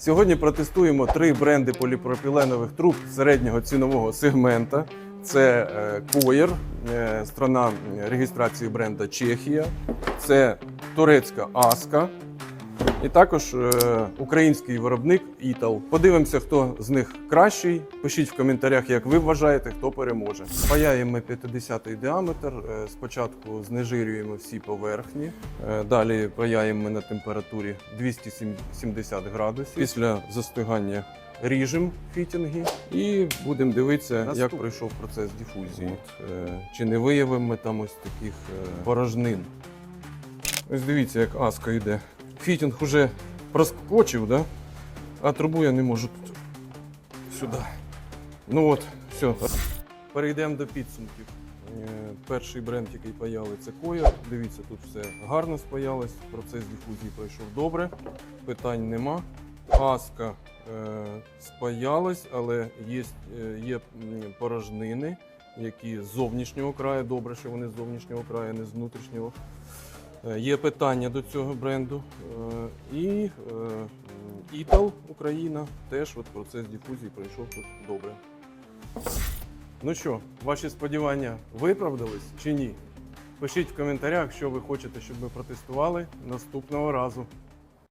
Сьогодні протестуємо три бренди поліпропіленових труб середнього цінового сегмента. Це е, Коєр, е, страна реєстрації бренда Чехія, це турецька Аска і також е, український виробник Італ. Подивимося, хто з них кращий. Пишіть в коментарях, як ви вважаєте, хто переможе. Паяємо 50-й діаметр. Е, Спочатку знежирюємо всі поверхні, Е, далі паяємо ми на температурі 270 градусів. Після застигання ріжемо фітінги і будемо дивитися, як пройшов процес дифузії. Е, Чи не виявимо ми там ось таких порожнин. Ось дивіться, як аска йде. Фітінг уже проскочив, да? а трубу я не можу тут сюди. Ну от, все. Перейдемо до підсумків. Е, Перший бренд, який паяли, це Коя. Дивіться, тут все гарно спаялось, процес дифузії пройшов добре, питань нема. Аска е, спаялась, але є, е, є порожнини, які з зовнішнього краю. Добре, що вони з зовнішнього краю, не з внутрішнього. Е, Є питання до цього бренду. Е, І е, Італ Україна теж от процес дифузії пройшов тут добре. Ну що, ваші сподівання виправдались чи ні? Пишіть в коментарях, що ви хочете, щоб ми протестували наступного разу.